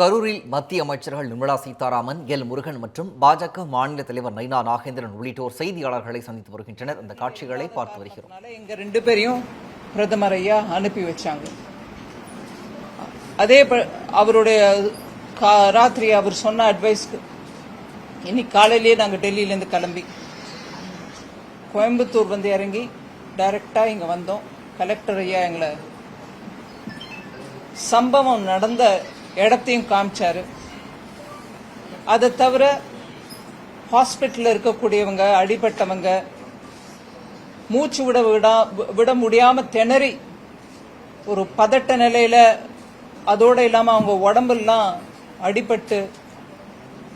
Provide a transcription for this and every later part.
கரூரில் மத்திய அமைச்சர்கள் நிர்மலா சீதாராமன் எல். முருகன் மற்றும் பாஜக மாநில தலைவர் நைனா நாகேந்திரன் உள்ளிட்டோர் செய்தியாளர்களை சந்தித்து வருகின்றனர். அந்த காட்சிகளை பார்த்து வருகிறோம். அதனால எங்க ரெண்டு பேரையும் பிரதமர் ஐயா அனுப்பி வச்சாங்க. அதே அவருடைய கா- ராத்திரி அவர் சொன்ன அட்வைஸ்க்கு இன்னைக்கு காலையிலேயே நாங்க டெல்லியிலேருந்து கிளம்பி. கோயம்புத்தூர் வந்து இறங்கி டைரக்டா இங்க வந்தோம். கலெக்டர் ஐயா எங்களை சம்பவம் நடந்த இடத்தையும் காமிச்சார். அதை தவிர ஹாஸ்பிட்டலில் இருக்கக்கூடியவங்க அடிபட்டவங்க மூச்சு விட விடா விட முடியாமல் திணறி ஒரு பதட்ட நிலையில் அதோடு இல்லாமல் அவங்க உடம்பெல்லாம் அடிபட்டு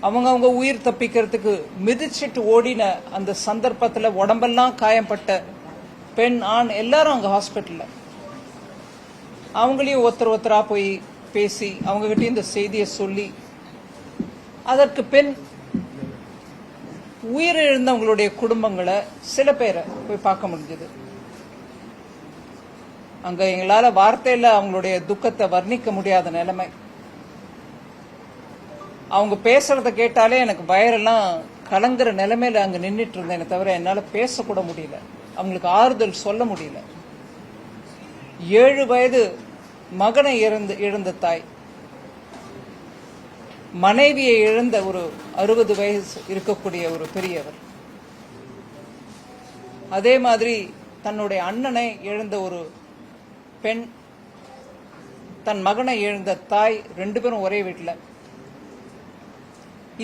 அவங்கவுங்க உயிர் தப்பிக்கிறதுக்கு மிதிச்சிட்டு ஓடின அந்த சந்தர்ப்பத்தில் உடம்பெல்லாம் காயப்பட்ட பெண் ஆண் எல்லாரும் அங்கே ஹாஸ்பிட்டலில் அவங்களையும் ஒருத்தர் ஒருத்தராக போய் பேசி அவங்ககிட்ட இந்த செய்தியை சொல்லி அதற்கு பின் உயிரிழந்தவங்களுடைய குடும்பங்களை சில பேரை போய் பார்க்க முடிஞ்சது. அங்க எங்களால வார்த்தையில அவங்களுடைய துக்கத்தை வர்ணிக்க முடியாத நிலைமை. அவங்க பேசுறத கேட்டாலே எனக்கு வயரெல்லாம் கலங்குற நிலைமையில அங்க நின்றுட்டு இருந்தேன் தவிர என்னால பேசக்கூட முடியல. அவங்களுக்கு ஆறுதல் சொல்ல முடியல. ஏழு வயது மகனை இழந்து இழந்த தாய். மனைவியை இழந்த ஒரு அறுபது வயசு இருக்கக்கூடிய ஒரு பெரியவர். அதே மாதிரி தன்னுடைய அண்ணனை இழந்த ஒரு பெண் தன் மகனை இழந்த தாய் ரெண்டு பேரும் ஒரே வீட்டில்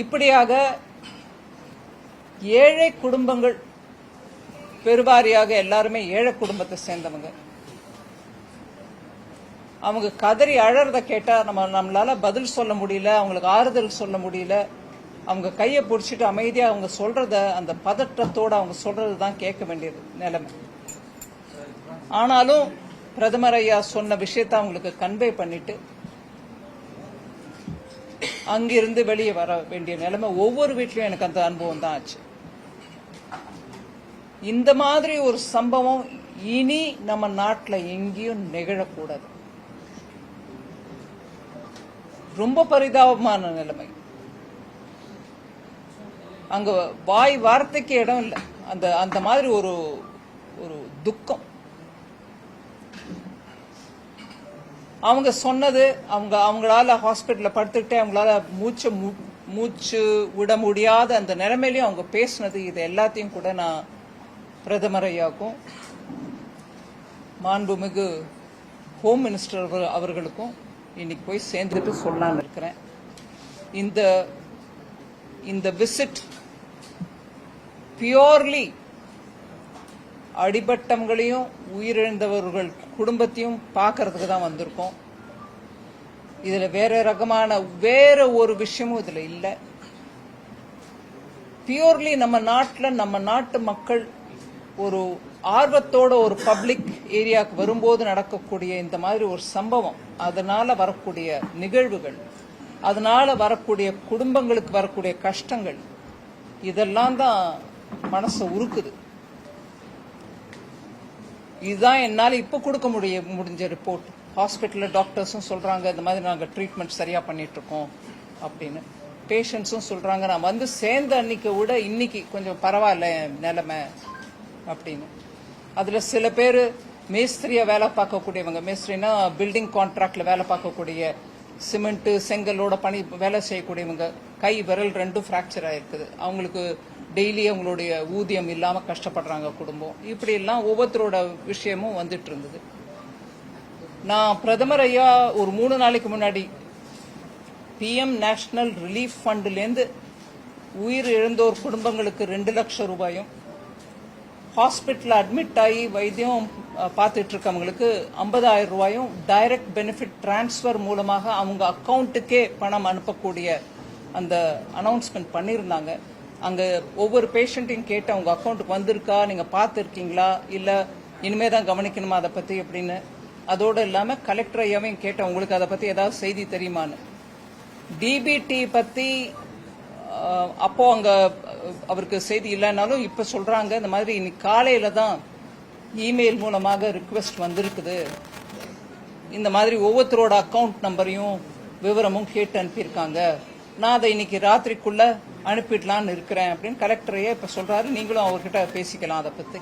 இப்படியாக ஏழை குடும்பங்கள் பெருவாரியாக எல்லாருமே ஏழை குடும்பத்தை சேர்ந்தவங்க. அவங்க கதறி அழறத கேட்டா நம்ம நம்மளால பதில் சொல்ல முடியல அவங்களுக்கு ஆறுதல் சொல்ல முடியல. அவங்க கையை பிடிச்சிட்டு அமைதியா அவங்க சொல்றத அந்த பதற்றத்தோடு அவங்க சொல்றது தான் கேட்க வேண்டியது நிலைமை. ஆனாலும் பிரதமர் ஐயா சொன்ன விஷயத்த அவங்களுக்கு கன்வே பண்ணிட்டு அங்கிருந்து வெளியே வர வேண்டிய நிலைமை. ஒவ்வொரு வீட்லயும் எனக்கு அந்த அனுபவம் தான் ஆச்சு. இந்த மாதிரி ஒரு சம்பவம் இனி நம்ம நாட்டில் எங்கேயும் நிகழக்கூடாது. ரொம்ப பரிதாபமான நிலைமை. அங்க வாய் வார்த்தைக்கு இடம் இல்லை. அந்த அந்த மாதிரி ஒரு ஒரு துக்கம். அவங்க சொன்னது அவங்க அவங்களால ஹாஸ்பிட்டலில் படுத்துக்கிட்டே அவங்களால மூச்சு மு- மூச்சு விட முடியாத அந்த நிலைமையிலையும் அவங்க பேசுனது இது எல்லாத்தையும் கூட நான் பிரதமர் ஐயாக்கும் மாண்புமிகு ஹோம் மினிஸ்டர் அவர்- அவர்களுக்கும் இன்னைக்கு போய் சேர்ந்துட்டு சொல்லலாம்னு இருக்கிறேன். இந்த இந்த விசிட் பியோர்லி அடிபட்டவங்களையும் உயிரிழந்தவர்கள் குடும்பத்தையும் பார்க்கறதுக்கு தான் வந்திருக்கோம். இதுல வேற ரகமான வேற ஒரு விஷயமும் இதுல இல்லை. பியூர்லி நம்ம நாட்டில் நம்ம நாட்டு மக்கள் ஒரு ஆர்வத்தோட ஒரு பப்ளிக் ஏரியாவுக்கு வரும்போது நடக்கக்கூடிய இந்த மாதிரி ஒரு சம்பவம் அதனால வரக்கூடிய நிகழ்வுகள் அதனால வரக்கூடிய குடும்பங்களுக்கு வரக்கூடிய கஷ்டங்கள் இதெல்லாம் தான் மனசை உருக்குது. இதுதான் என்னால இப்ப கொடுக்க முடிய முடிஞ்ச ரிப்போர்ட் ஹாஸ்பிட்டல்ல டாக்டர்ஸும் சொல்றாங்க இந்த மாதிரி நாங்க ட்ரீட்மெண்ட் சரியா பண்ணிட்டு இருக்கோம் அப்படின்னு பேஷண்ட்ஸும் சொல்றாங்க நான் வந்து சேர்ந்த அன்னைக்கு விட இன்னைக்கு கொஞ்சம் பரவாயில்ல என் நிலைமை அப்படின்னு. அதில் சில பேர் மேஸ்திரியை வேலை பார்க்கக்கூடியவங்க. மேஸ்திரினா பில்டிங் கான்ட்ராக்டில் வேலை பார்க்கக்கூடிய சிமெண்ட்டு செங்கலோட பணி வேலை செய்யக்கூடியவங்க. கை விரல் ரெண்டும் ஃப்ராக்சர் ஆகிருக்குது அவங்களுக்கு டெய்லி அவங்களுடைய ஊதியம் இல்லாமல் கஷ்டப்படுறாங்க குடும்பம். இப்படியெல்லாம் ஒவ்வொருத்தரோட விஷயமும் வந்துட்டு இருந்தது. நான் பிரதமர் ஐயா ஒரு மூணு நாளைக்கு முன்னாடி பிஎம் நேஷனல் ரிலீஃப் ஃபண்ட்லேருந்து உயிர் இழந்தோர் குடும்பங்களுக்கு ரெண்டு லட்சம் ரூபாயும் ஹாஸ்பிட்டலில் அட்மிட் ஆகி வைத்தியம் பார்த்துட்டு இருக்கவங்களுக்கு ஐம்பதாயிரம் ரூபாயும் டைரக்ட் பெனிஃபிட் டிரான்ஸ்ஃபர் மூலமாக அவங்க அக்கௌண்ட்டுக்கே பணம் அனுப்பக்கூடிய அந்த அனௌன்ஸ்மெண்ட் பண்ணியிருந்தாங்க அங்கே ஒவ்வொரு பேஷண்ட்டையும் கேட்டு அவங்க அக்கௌண்ட்டுக்கு வந்திருக்கா? நீங்கள் பார்த்துருக்கீங்களா? இல்லை இனிமே தான் கவனிக்கணுமா அதை பற்றி அப்படின்னு. அதோடு இல்லாமல் கலெக்டர் ஐயாவையும் கேட்டேன். உங்களுக்கு அதை பற்றி ஏதாவது செய்தி தெரியுமான்னு. டிபிடி பற்றி அப்போ அங்க அவருக்கு செய்தி இல்லைனாலும் இப்ப சொல்றாங்க இந்த மாதிரி இன்னைக்கு காலையில தான் இமெயில் மூலமாக ரிக்வெஸ்ட் வந்திருக்குது. இந்த மாதிரி ஒவ்வொருத்தரோட அக்கவுண்ட் நம்பரையும் விவரமும் கேட்டு அனுப்பியிருக்காங்க. நான் அதை இன்னைக்கு ராத்திரிக்குள்ள அனுப்பிடலான்னு இருக்கிறேன் அப்படின்னு கலெக்டரையே இப்ப சொல்றாரு. நீங்களும் அவர்கிட்ட பேசிக்கலாம் அதை பத்தி.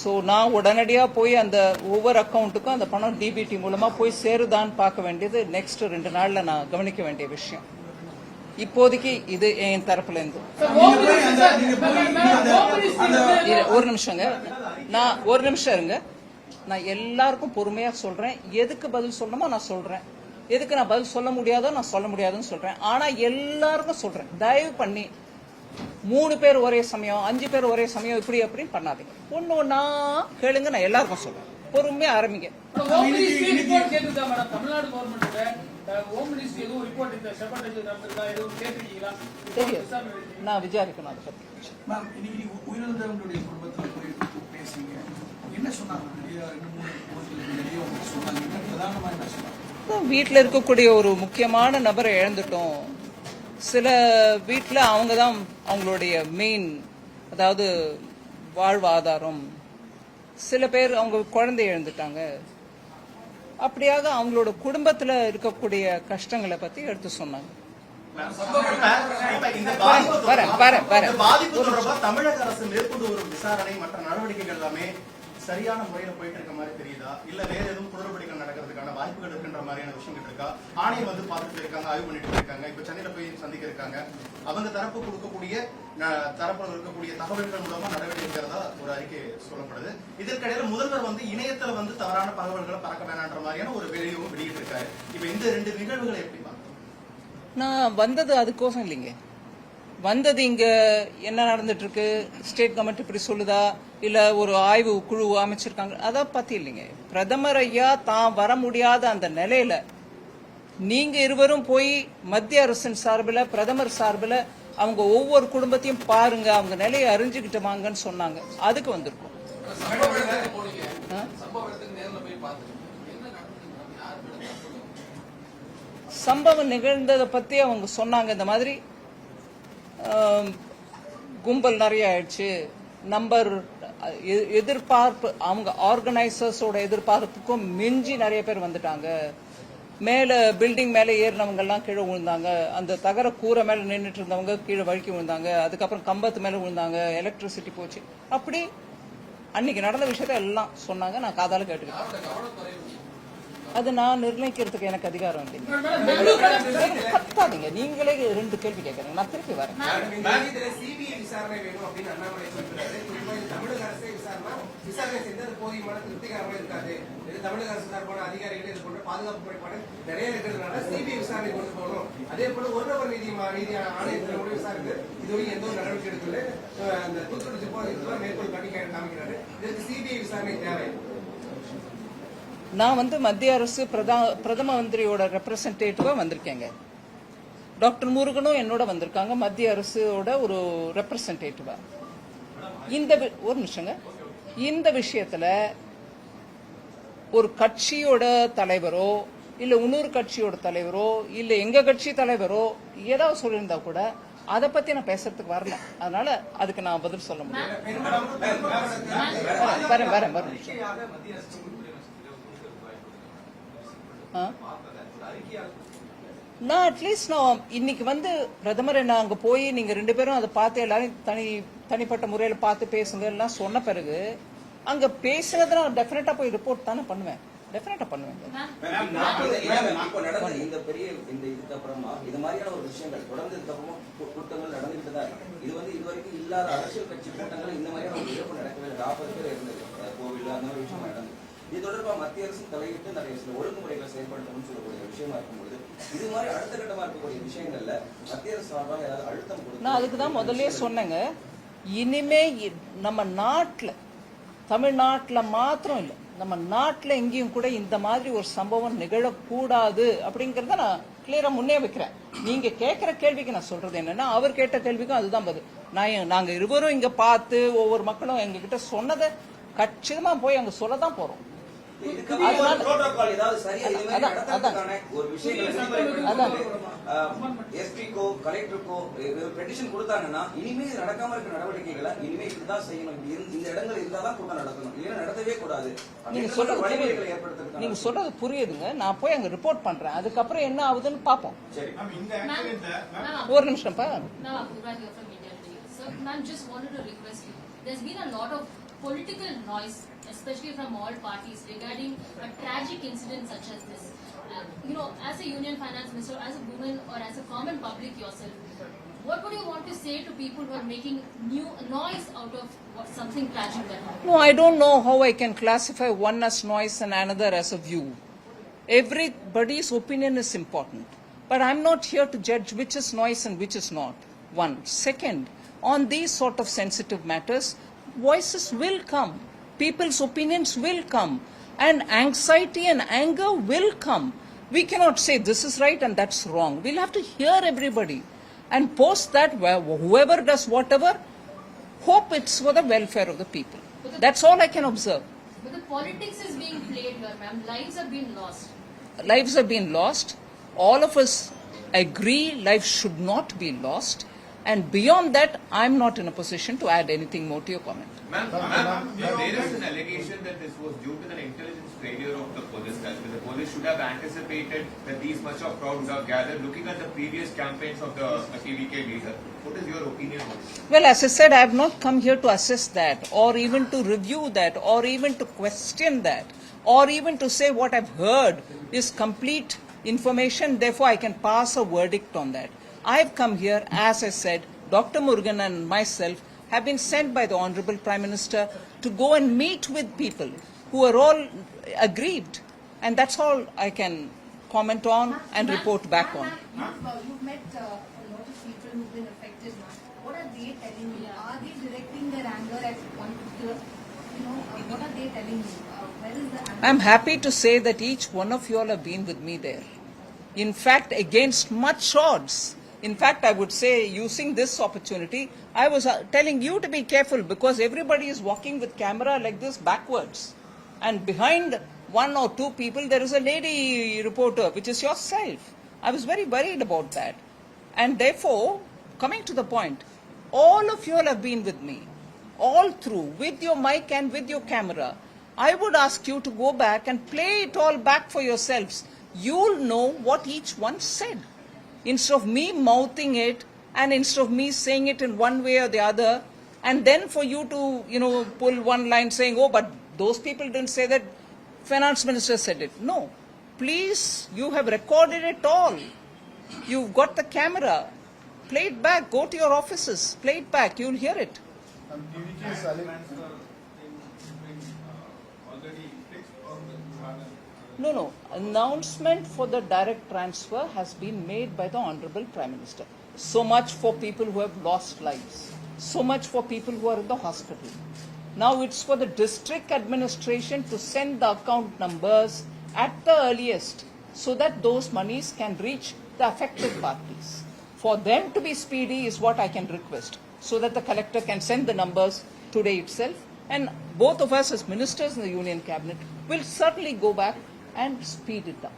ஸோ நான் உடனடியாக போய் அந்த ஒவ்வொரு அக்கௌண்ட்டுக்கும் அந்த பணம் டிபிடி மூலமாக போய் சேருதான்னு பார்க்க வேண்டியது நெக்ஸ்ட் ரெண்டு நாளில் நான் கவனிக்க வேண்டிய விஷயம். இப்போதைக்கு இது என் தரப்புல இருந்து. இரு, ஒரு நிமிஷங்க நான் ஒரு நிமிஷம் இருங்க. நான் எல்லாருக்கும் பொறுமையா சொல்றேன். எதுக்கு பதில் சொல்லணுமோ நான் சொல்றேன். எதுக்கு நான் பதில் சொல்ல முடியாதோ நான் சொல்ல முடியாதுன்னு சொல்றேன். ஆனா எல்லாருக்கும் சொல்றேன். தயவு பண்ணி மூணு பேர் ஒரே சமயம் அஞ்சு பேர் ஒரே சமயம் இப்படி அப்படின்னு பண்ணாதீங்க. ஒண்ணு ஒண்ணா கேளுங்க நான் எல்லாருக்கும் சொல்றேன். பொறுமையா ஆரம்பிங்க. தெரியும். நான் விசாரிக்கணும் அதை பத்தி. மேம் இன்னைக்கு நீங்க உயிரிழந்தவங்களுடைய குடும்பத்துல போய் பேசுங்க. என்ன சொன்னாங்க? நிறைய ரெண்டு மூணு போஸ்ட்ல நிறைய உங்களுக்கு சொன்னாங்க. என்ன பிரதானமா என்ன சொன்னாங்க? அதான் வீட்டில் இருக்கக்கூடிய ஒரு முக்கியமான நபரை இழந்துட்டோம். சில வீட்டில் அவங்க தான் அவங்களுடைய மெயின் அதாவது வாழ்வாதாரம். சில பேர் அவங்க குழந்தை இழந்துட்டாங்க. அப்படியாக அவங்களோட குடும்பத்தில் இருக்கக்கூடிய கஷ்டங்களை பற்றி எடுத்து சொன்னாங்க. தமிழக அரசு மேற்கொண்டு வரும் விசாரணை மற்ற நடவடிக்கைகள் எல்லாமே சரியான முறையில போயிட்டு இருக்க மாதிரி தெரியுதா? இல்ல வேற எதுவும் குளறுபடிகள் நடக்கிறதுக்கான வாய்ப்புகள் இருக்குன்ற மாதிரியான விஷயங்கள் இருக்கா? ஆணையை வந்து பார்த்துட்டு இருக்காங்க ஆய்வு பண்ணிட்டு இருக்காங்க இப்ப சென்னையில போய் சந்திக்க இருக்காங்க. அவங்க தரப்பு கொடுக்கக்கூடிய ந- தரப்புல இருக்கக்கூடிய தகவல்கள் மூலமா நடவடிக்கை இருக்கிறதா ஒரு அறிக்கை சொல்லப்படுது. இதற்கிடையில முதல்வர் வந்து இணையத்துல வந்து தவறான தகவல்களை பறக்க வேணான்ற மாதிரியான ஒரு வெளியும் வெளியிட்டு இருக்காரு இப்ப இந்த ரெண்டு நிகழ்வுகளை எப்படி பார்த்தோம் நான் வந்தது அதுக்கோசம் இல்லைங்க. வந்தது இங்க என்ன நடந்துட்டு இருக்கு ஸ்டேட் கவர்மெண்ட் இப்படி சொல்லுதா? இல்ல ஒரு ஆய்வு குழு அமைச்சிருக்காங்க? அதை பத்தி இல்லைங்க. பிரதமர் ஐயா தான் வர முடியாத அந்த நிலையில நீங்க இருவரும் போய் மத்திய அரசின் சார்பில் பிரதமர் சார்பில் அவங்க ஒவ்வொரு குடும்பத்தையும் பாருங்க. அவங்க நிலையை அறிஞ்சுக்கிட்டு வாங்கன்னு சொன்னாங்க. அதுக்கு வந்திருக்கோம். சம்பவம் நிகழ்ந்ததை பத்தி அவங்க சொன்னாங்க. இந்த மாதிரி கும்பல் நிறைய ஆயிடுச்சு. நம்பர் எதிர்பார்ப்பு அவங்க ஆர்கனைசர்ஸோட எதிர்பார்ப்புக்கும் மிஞ்சி நிறைய பேர் வந்துட்டாங்க. மேல பில்டிங் மேல ஏறினவங்க எல்லாம் கீழே விழுந்தாங்க. அந்த தகர கூரை மேல நின்றுட்டு இருந்தவங்க கீழே வழுக்கி விழுந்தாங்க. அதுக்கப்புறம் கம்பத்து மேல விழுந்தாங்க. எலக்ட்ரிசிட்டி போச்சு. அப்படி அன்னைக்கு நடந்த விஷயத்த எல்லாம் சொன்னாங்க. நான் காதால கேட்டுக்கிட்டேன். அது நான் நிர்ணயிக்கிறதுக்கு எனக்கு அதிகாரம் இல்லை. கத்தாதீங்க. நீங்களே ரெண்டு கேள்வி கேட்கறீங்க. நான் திருப்பி வரேன். சிபிஐ விசாரணை வேணும் அப்படின்னு தமிழக அரசே விசாரணை விசாரணை இருக்காது. இது தமிழக அரசு அதிகாரிகள் நிறைய சிபிஐ விசாரணை கொண்டு போகணும். அதே போல ஒரு நபர் நீதி நீதி ஆணையத்தில் கூட விசாரித்து இதுவரை எந்த ஒரு நடவடிக்கை எடுக்கல அந்த தூத்துக்குடி மேற்கொள் பண்ணி காமிக்கிறாரு இதற்கு சிபிஐ விசாரணை தேவை. நான் வந்து மத்திய அரசு பிரதா பிரதம மந்திரியோட ரெப்ரசன்டேட்டிவா வந்திருக்கேங்க. டாக்டர் முருகனும் என்னோட வந்திருக்காங்க மத்திய அரசோட ஒரு ரெப்ரசன்டேட்டிவா இந்த ஒரு நிமிஷங்க. இந்த விஷயத்துல ஒரு கட்சியோட தலைவரோ இல்ல இன்னொரு கட்சியோட தலைவரோ இல்ல எங்க கட்சி தலைவரோ ஏதாவது சொல்லியிருந்தா கூட அதை பத்தி நான் பேசுறதுக்கு வரல. அதனால அதுக்கு நான் பதில் சொல்ல முடியும். வரேன், வரேன் வரேன்? நான் அட்லீஸ்ட் நான் இன்னைக்கு வந்து பிரதமர் என்ன அங்க போய் நீங்க ரெண்டு பேரும் அதை பார்த்து எல்லாரும் தனி தனிப்பட்ட முறையில பார்த்து பேசுங்க எல்லாம் சொன்ன பிறகு அங்க பேசுனதை நான் டெஃபினட்டா போய் ரிப்போர்ட் தானே பண்ணுவேன். டெஃபினட்டா பண்ணுவேன். இந்த பெரிய இந்த இதுக்கு அப்புறமா இது மாதிரியான ஒரு விஷயங்கள் தொடர்ந்து இதுக்கு அப்புறமா கு- குற்றங்கள் நடந்துகிட்டு தான் இருக்கு. இது வந்து இதுவரைக்கும் இல்லாத அரசியல் கட்சி கூட்டங்கள் இந்த மாதிரியான ஒரு இழப்பு நடக்கவே இல்லை. நாற்பது பேர் இருந்தது. அஹ் கோவில் அந்த மாதிரி விஷயம் நடந்தது. இது தொடர்பாக மத்திய அரசு தலையிட்டு நிறைய சில ஒழுங்குமுறைகளை செயல்படுத்தணும்னு சொல்லக்கூடிய விஷயமா இருக்கும்போது இது மாதிரி அடுத்த கட்டமா இருக்கக்கூடிய விஷயங்கள்ல மத்திய அரசு சார்பாக ஏதாவது அழுத்தம் கொடுத்து நான் அதுக்கு தான் முதல்லயே சொன்னேங்க. இனிமே நம்ம நாட்டுல தமிழ்நாட்டுல மாத்திரம் இல்லை நம்ம நாட்டில் எங்கேயும் கூட இந்த மாதிரி ஒரு சம்பவம் நிகழக்கூடாது அப்படிங்கிறத நான் கிளியரா முன்னே வைக்கிறேன். நீங்க கேட்கிற கேள்விக்கு நான் சொல்றது என்னன்னா அவர் கேட்ட கேள்விக்கும் அதுதான் பதில். நான் நாங்க இருவரும் இங்க பார்த்து ஒவ்வொரு மக்களும் எங்ககிட்ட சொன்னதை கச்சிதமா போய் அங்க சொல்லதான் போறோம். எஸ்பிக்கோ கலெக்டருக்கோ பெட்டிஷன் கொடுத்தாங்கன்னா இனிமே இது நடக்காம இருக்க நடவடிக்கைகளை இனிமே இதுதான் செய்யணும் இந்த இடங்கள் இருந்தாதான் கூட்டம் நடத்தணும் இல்லைன்னா நடத்தவே கூடாது நீங்க சொல்றது வழிமுறைகளை நீங்க சொல்றது புரியுதுங்க நான் போய் அங்க ரிப்போர்ட் பண்றேன் அதுக்கப்புறம் என்ன ஆகுதுன்னு பாப்போம் ஒரு நிமிஷம் now ma'am, just wanted to request you. There's been a lot of political noise, especially from all parties, regarding a tragic incident such as this. Uh, you know, as a union finance minister, as a woman, or as a common public yourself, what would you want to say to people who are making new noise out of what, something tragic that happened? No, I don't know how I can classify one as noise and another as a view. Everybody's opinion is important. But I'm not here to judge which is noise and which is not. One. Second, on these sort of sensitive matters, voices will come. People's opinions will come. And anxiety and anger will come. We cannot say this is right and that's wrong. We'll have to hear everybody. And post that, where whoever does whatever, hope it's for the welfare of the people. That's all I can observe. But the politics is being played here, ma'am. Lives are being lost. Lives have been lost. All of us agree life should not be lost. And beyond that, I'm not in a position to add anything more to your comment. Ma'am, ma'am, there is an allegation that this was due to the intelligence failure of the police. That the police should have anticipated that these much of crowd would have gathered. Looking at the previous campaigns of the TVK leader, what is your opinion on this? Well, as I said, I have not come here to assess that, or even to review that, or even to question that, or even to say what I've heard is complete information, therefore I can pass a verdict on that. I have come here, as I said, Dr. Murugan and myself have been sent by the Honorable Prime Minister to go and meet with people who are all aggrieved. And that's all I can comment on and report back on. You've, uh, met uh, a lot of people who've been affected. What are they telling you? Are they directing their anger at one particular, you know, uh, what are they telling you? Uh, where is the anger? I'm happy to say that each one of you all have been with me there. In fact, against much odds. In fact, I would say, using this opportunity, I was uh, telling you to be careful because everybody is walking with camera like this backwards. And behind one or two people, there is a lady reporter, which is yourself. I was very worried about that. And therefore, coming to the point, all of you all have been with me, all through, with your mic and with your camera. I would ask you to go back and play it all back for yourselves. You'll know what each one said. Instead of me mouthing it and instead of me saying it in one way or the other, and then for you to, you know, pull one line saying, oh, but those people didn't say that, finance minister said it. No. Please, you have recorded it all. You've got the camera. Play it back. Go to your offices. Play it back. You'll hear it. No, no. Announcement for the direct transfer has been made by the Honorable Prime Minister. So much for people who have lost lives. So much for people who are in the hospital. Now it's for the district administration to send the account numbers at the earliest so that those monies can reach the affected parties. For them to be speedy is what I can request so that the collector can send the numbers today itself. And both of us as ministers in the union cabinet will certainly go back and speed it up.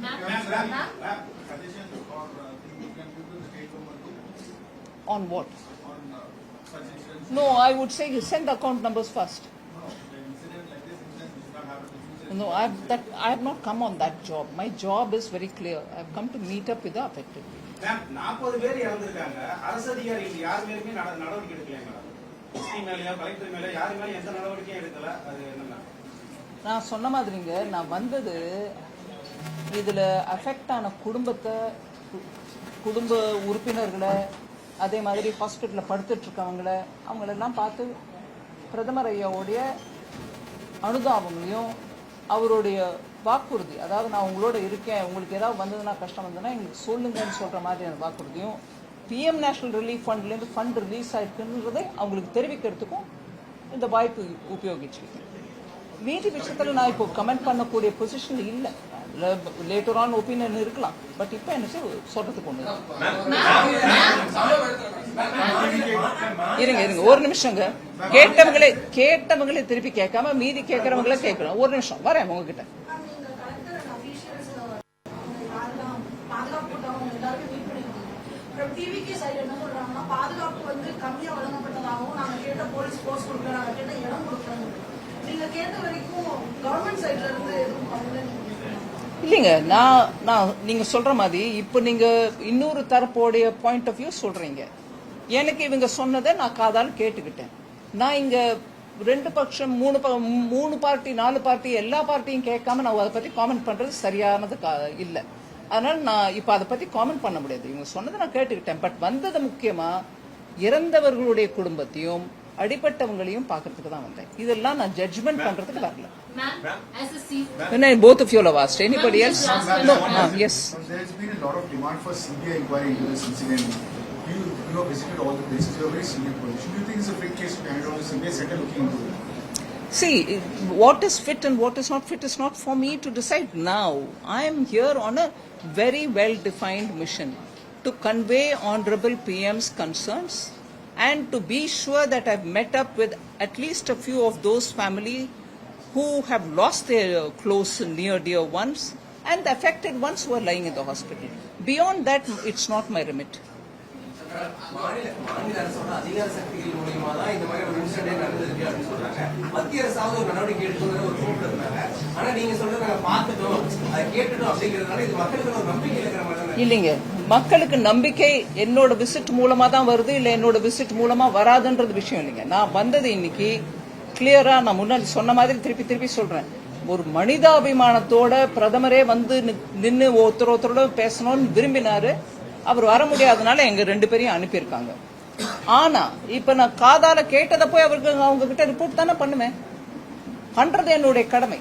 Ma'am, ma'am, On what? No, I would say you send the account numbers first. No, I have, that, I have not come on that job. My job is very clear. I have come to meet up with the affected people. Ma'am நாற்பது பேர் இறந்திருக்காங்க அரசு அதிகாரிகள் யார் மேலுமே நட- நடவடிக்கை எடுக்கலையா madam SP மேலயோ collector மேலயோ யாரு மேல எந்த நடவடிக்கையும் எடுக்கல அது என்ன நான் சொன்ன மாதிரிங்க நான் வந்தது இதில் அஃபெக்ட் ஆன குடும்பத்தை குடும்ப உறுப்பினர்களை அதே மாதிரி ஹாஸ்பிட்டலில் படுத்துட்ருக்கவங்கள அவங்களெல்லாம் பார்த்து பிரதமர் ஐயாவுடைய அனுதாபங்களையும் அவருடைய வாக்குறுதி அதாவது நான் உங்களோட இருக்கேன் உங்களுக்கு ஏதாவது வந்ததுன்னா கஷ்டம் வந்ததுன்னா எங்களுக்கு சொல்லுங்கன்னு சொல்கிற மாதிரியான வாக்குறுதியும் பிஎம் நேஷனல் ரிலீஃப் ஃபண்ட்லேருந்து ஃபண்ட் ரிலீஸ் ஆயிருக்குன்றதை அவங்களுக்கு தெரிவிக்கிறதுக்கும் இந்த வாய்ப்பு உபயோகிச்சிருக்கேன் மீதி விஷயத்துல நான் இப்போ கமெண்ட் பண்ணக்கூடிய பொசிஷன் இல்லை. லேட்டர் ஆன் ஒப்பீனியன் இருக்கலாம். பட் இப்போ என்ன சொல்றதுக்கு ஒண்ணு இருங்க இருங்க. ஒரு நிமிஷங்க கேட்டவங்களே கேட்டவங்களே திருப்பி கேட்காம மீதி கேட்கறவங்களே கேட்கணும். ஒரு நிமிஷம். வரேன் உங்ககிட்ட. பாதுகாப்பு டிவிக்கு சைடு என்ன சொல்றாங்கன்னா பாதுகாப்பு வந்து கம்மியா வழங்கப்பட்டதாகவும் நாங்க கேட்ட போலீஸ் போஸ்ட் கொடுக்கல நாங்க கேட்ட இடம் கொடுக்கல இல்லைங்க நான் நான் நீங்க சொல்ற மாதிரி இப்போ நீங்க இன்னொரு தரப்போடைய பாயிண்ட் ஆஃப் வியூ சொல்றீங்க. எனக்கு இவங்க சொன்னதை நான் காதால் கேட்டுக்கிட்டேன். நான் இங்க ரெண்டு பட்சம் மூணு ப- மூணு பார்ட்டி நாலு பார்ட்டி எல்லா பார்ட்டியும் கேட்காம நான் அதை பத்தி காமெண்ட் பண்றது சரியானது கா- அதனால நான் இப்ப அதை பத்தி காமெண்ட் பண்ண முடியாது. இவங்க சொன்னதை நான் கேட்டுக்கிட்டேன். பட் வந்தது முக்கியமா இறந்தவர்களுடைய குடும்பத்தையும் அடிப்பட்டவங்களையும் பார்க்கறதுக்கு தான் வந்தேன் இதெல்லாம் நான் ஜட்ஜ்மெண்ட் பண்றதுக்கு வரல Ma'am, as a chief, When I, both of you have asked. Anybody Ma'am, else? just last No. question. Ah, yes. There's been a lot of demand for CBI inquiry into this incident. You, you have visited all the places. You have a very senior position. Do you think it's a fit case to hand over to CBI center looking into it? See, what is fit and what is not fit is not for me to decide now. I am here on a very well defined mission to convey Honorable PM's concerns and to be sure that I've met up with at least a few of those family who have lost their uh, close near dear ones and the affected ones who are lying in the hospital. Beyond that, it's not my remit. மாநில மாநில அரசோட அதிகார சக்திகள் மூலியமா தான் இந்த மாதிரி ஒரு இன்சிடென்ட் நடந்திருக்கு அப்படின்னு சொல்றாங்க மத்திய அரசாவது ஒரு நடவடிக்கை எடுக்கணுங்கிற ஒரு கூப்பிட்டு இருந்தாங்க ஆனா நீங்க சொல்றது நாங்க பார்த்துட்டோம் அதை கேட்டுட்டோம் அப்படிங்கறதுனால இது மக்களுக்கு ஒரு நம்பிக்கை இருக்கிற மாதிரி இல்லைங்க. மக்களுக்கு நம்பிக்கை என்னோட விசிட் மூலமா தான் வருது இல்ல என்னோட விசிட் மூலமா வராதுன்றது விஷயம் இல்லைங்க. நான் வந்தது இன்னைக்கு கிளியரா நான் முன்னாடி சொன்ன மாதிரி திருப்பி திருப்பி சொல்றேன். ஒரு மனிதாபிமானத்தோட பிரதமரே வந்து நின்று ஒருத்தர் ஒருத்தரோட பேசணும்னு விரும்பினாரு. அவர் வர முடியாதனால எங்க ரெண்டு பேரையும் அனுப்பியிருக்காங்க. ஆனா இப்ப நான் காதால கேட்டதை போய் அவருக்கு அவங்க கிட்ட ரிப்போர்ட் தானே பண்ணுவேன். பண்றது என்னுடைய கடமை.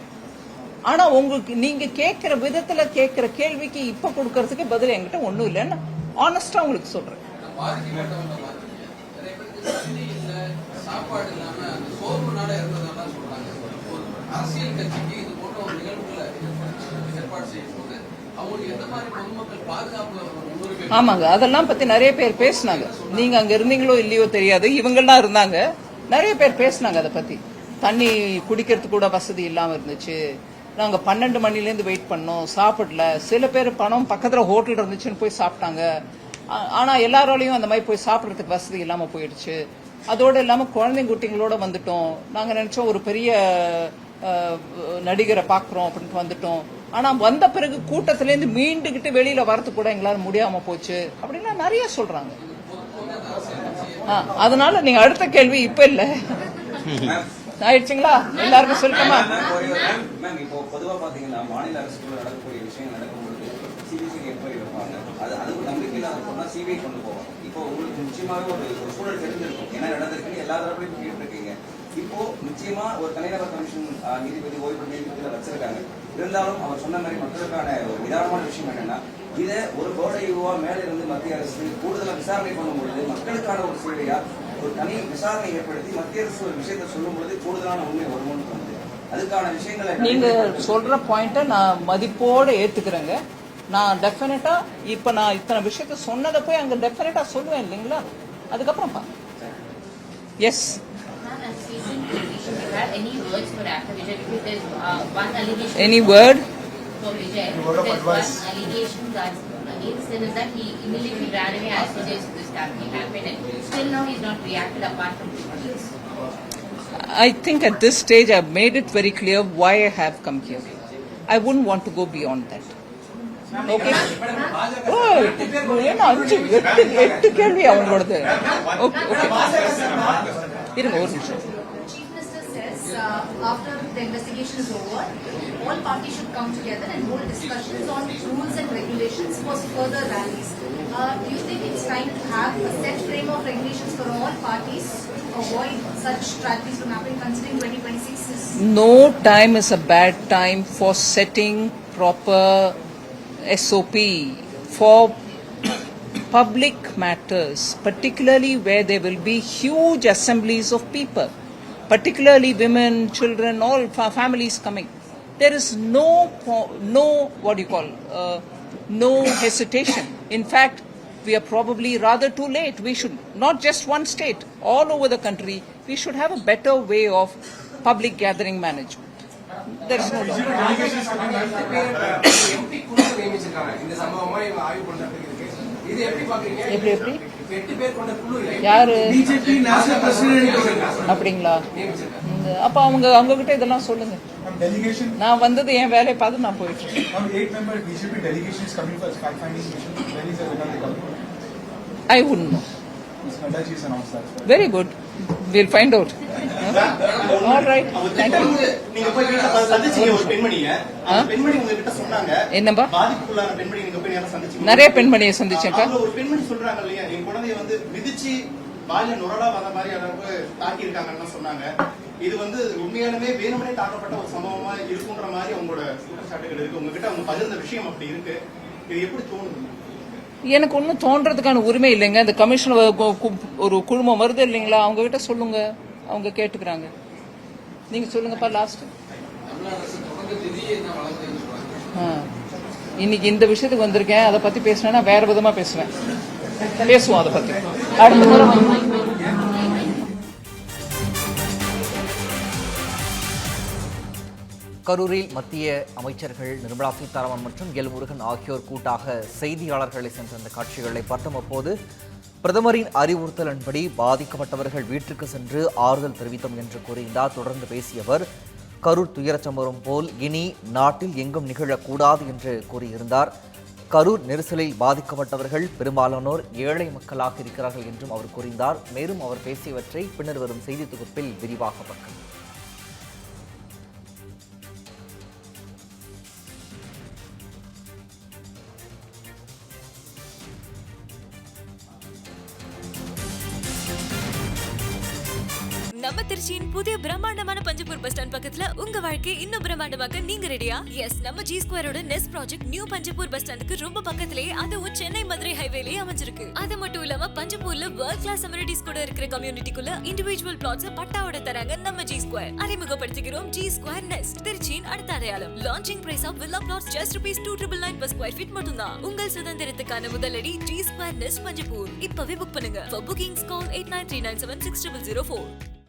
ஆனா உங்களுக்கு நீங்க கேட்கிற விதத்துல கேட்கிற கேள்விக்கு இப்ப கொடுக்கறதுக்கு பதில் என்கிட்ட ஒண்ணும் இல்லைன்னு ஆனஸ்டா உங்களுக்கு சொல்றேன். அரசியல் கட்சிக்கு இது போன்ற ஒரு நிகழ்வுகளை ஏற்பாடு செய்யும் ஆமாங்க அதெல்லாம் பத்தி நிறைய பேர் பேசினாங்க. நீங்க அங்க இருந்தீங்களோ இல்லையோ தெரியாது. இவங்கெல்லாம் இருந்தாங்க. நிறைய பேர் பேசினாங்க அதை பத்தி. தண்ணி குடிக்கிறதுக்கு கூட வசதி இல்லாம இருந்துச்சு. நாங்க பன்னெண்டு மணில இருந்து வெயிட் பண்ணோம். சாப்பிடல. சில பேர் பணம் பக்கத்துல ஹோட்டல் இருந்துச்சுன்னு போய் சாப்பிட்டாங்க. ஆனால் ஆனா எல்லாராலையும் அந்த மாதிரி போய் சாப்பிடறதுக்கு வசதி இல்லாம போயிடுச்சு. அதோட இல்லாம குழந்தைங்க குட்டிங்களோட வந்துட்டோம். நாங்க நினைச்சோம் ஒரு பெரிய நடிகரை பாக்குறோம் அப்படின்ட்டு வந்துட்டோம். ஆனா வந்த பிறகு கூட்டத்துல இருந்து மீண்டுகிட்டு வெளியில வரது கூட எங்களால முடியாம போச்சு. அப்படின்னு நிறைய சொல்றாங்க. அதனால நீங்க அடுத்த கேள்வி இப்ப இல்ல. ஆயிடுச்சுங்களா? எல்லாருக்கும் சொல்லட்டுமா இப்போ பொதுவா பாத்தீங்கன்னா மாநில அரசுக்குள்ள நடக்கக்கூடிய விஷயங்கள் சிபிசிக்கு வைப்பாங்க அது சொன்னா சிபிஐ கொண்டு இப்போ உங்களுக்கு நிச்சயமாவே ஒரு சூழல் தெரிஞ்சிருக்கும் என்ன நடந்திருக்குன்னு எல்லா தரப்புலையும் இப்போ நிச்சயமா ஒரு தனிநபர் கமிஷன் நீதிபதி ஓய்வு நீதிபதியில வச்சிருக்காங்க. இருந்தாலும் அவர் சொன்ன மாதிரி மக்களுக்கான ஒரு நிதானமான விஷயம் என்னன்னா இதை ஒரு கோடையுவா மேல இருந்து மத்திய அரசு கூடுதலா விசாரணை பண்ணும்பொழுது மக்களுக்கான ஒரு சேவையா ஒரு தனி விசாரணை ஏற்படுத்தி மத்திய அரசு ஒரு விஷயத்தை சொல்லும் பொழுது கூடுதலான உண்மை வரும்னு தோணுது. அதுக்கான விஷயங்களை நீங்க சொல்ற பாயிண்ட நான் மதிப்போட ஏத்துக்கிறேங்க. நான் டெஃபினட்டா இப்ப நான் இத்தனை விஷயத்த சொன்னதை போய் அங்க டெஃபினட்டா சொல்லுவேன் இல்லைங்களா? அதுக்கப்புறம் பா yes have any words for Vijay because there's uh, one allegation. Any word? For Vijay. Word of advice. one allegation against him is that he immediately ran away as soon as this happening happened and still now he's not reacted apart from this. I think at this stage I've made it very clear why I have come here. I wouldn't want to go beyond that. Okay. ಓ ಏನು ಅಂಚು ಎಟ್ಟು ಎಟ್ಟು uh, after the investigation is over, all parties should come together and hold discussions on rules and regulations for further rallies. Uh, do you think it's time to have a set frame of regulations for all parties to avoid such tragedies from happening considering 2026 is No time is a bad time for setting proper SOP for public matters, particularly where there will be huge assemblies of people, particularly women, children, all fa- families coming. There is no, po- no, what do you call, uh, no hesitation. In fact, we are probably rather too late. We should, not just one state, all over the country, we should have a better way of public gathering management. There is no doubt. MP குழு நியமிச்சிருக்காங்க இந்த சம்பவமா இவங்க ஆய்வு பண்றதுக்கு இதுக்கு இது எப்படி பாக்குறீங்க எப்படி யாரு? அப்படிங்களா? அப்ப அவங்க அவங்க கிட்ட இதெல்லாம் சொல்லுங்க. நான் வந்தது என் வேலையை பார்த்து நான் போயிட்டு? I would know. Very good will find out all right அவங்க தேங்க்யூ திட்டமிட்டு நீங்க போய் வீட்டுல பார்த்து சந்திச்சீங்க ஒரு பெண்மணிய. அந்த பெண்மணி உங்ககிட்ட சொன்னாங்க என்னப்பா? நிறைய பெண்மணியை சந்திச்சேன்ப்பா அவங்க ஒரு பெண்மணி சொல்றாங்க இல்லையா என் குழந்தைய வந்து விதிச்சு பாலிய நுரடா வந்த மாதிரி அளவுக்கு தாக்கி இருக்காங்கன்னு சொன்னாங்க. இது வந்து உண்மையாலுமே வேணுமனே தாக்கப்பட்ட ஒரு சம்பவமா இருக்குன்ற மாதிரி குற்றச்சாட்டுகள் இருக்கு. உங்ககிட்ட அவங்க பகிர்ந்த விஷயம் அப்படி இருக்கு. இது எப்படி தோணுது? எனக்கு ஒன்றும் தோன்றதுக்கான உரிமை இல்லைங்க. இந்த கமிஷன் ஒரு குழுமம் வருது இல்லைங்களா? அவங்க கிட்ட சொல்லுங்க. அவங்க கேட்டுக்கிறாங்க. நீங்க சொல்லுங்கப்பா லாஸ்ட் தமிழ்நாடு இன்னைக்கு இந்த விஷயத்துக்கு வந்திருக்கேன். அதை பத்தி பேசினா வேற விதமா பேசுவேன். பேசுவோம் அதை பத்தி. அடுத்த முறை கரூரில் மத்திய அமைச்சர்கள் நிர்மலா சீதாராமன் மற்றும் எல் முருகன் ஆகியோர் கூட்டாக செய்தியாளர்களை சென்ற காட்சிகளை பார்த்தும். அப்போது பிரதமரின் அறிவுறுத்தலின்படி பாதிக்கப்பட்டவர்கள் வீட்டிற்கு சென்று ஆறுதல் தெரிவித்தோம் என்று கூறியிருந்தார். தொடர்ந்து பேசியவர் கரூர் துயரச்சம்பரம் போல் இனி நாட்டில் எங்கும் நிகழக்கூடாது என்று கூறியிருந்தார். கரூர் நெரிசலில் பாதிக்கப்பட்டவர்கள் பெரும்பாலானோர் ஏழை மக்களாக இருக்கிறார்கள் என்றும் அவர் கூறினார் மேலும் அவர் பேசியவற்றை பின்னர் வரும் செய்தி தொகுப்பில் விரிவாக பார்க்கலாம். நம்ம திருச்சியின் புதிய பிரம்மாண்டமான பஞ்சப்பூர் பஸ் ஸ்டாண்ட் பக்கத்துல உங்க வாழ்க்கை இன்னும் பிரம்மாண்டமாக்க நீங்க ரெடியா எஸ் நம்ம ஜி ஸ்கொயரோட nest project new Panjappur bus ஸ்டாண்டுக்கு ரொம்ப பக்கத்திலேயே அதுவும் சென்னை மதுரை ஹைவேலயே அமைஞ்சிருக்கு. அது மட்டும் இல்லாம பஞ்சப்பூர்ல வேர்ல்ட் கிளாஸ் அமெரிட்டிஸ் கூட இருக்கிற கம்யூனிட்டிக்குள்ள இண்டிவிஜுவல் பிளாட்ஸ் பட்டாவோட தராங்க நம்ம ஜி ஸ்கொயர் அறிமுகப்படுத்துகிறோம் ஜி ஸ்கொயர் நெஸ்ட் திருச்சியின் அடுத்த அடையாளம். Launching price of villa plots just rupees two triple nine per square feet மட்டும்தான். உங்கள் சுதந்திரத்துக்கான முதலடி ஜி ஸ்கொயர் நெஸ்ட் பஞ்சப்பூர் இப்பவே புக் பண்ணுங்க. For bookings call eight nine three nine seven six triple zero four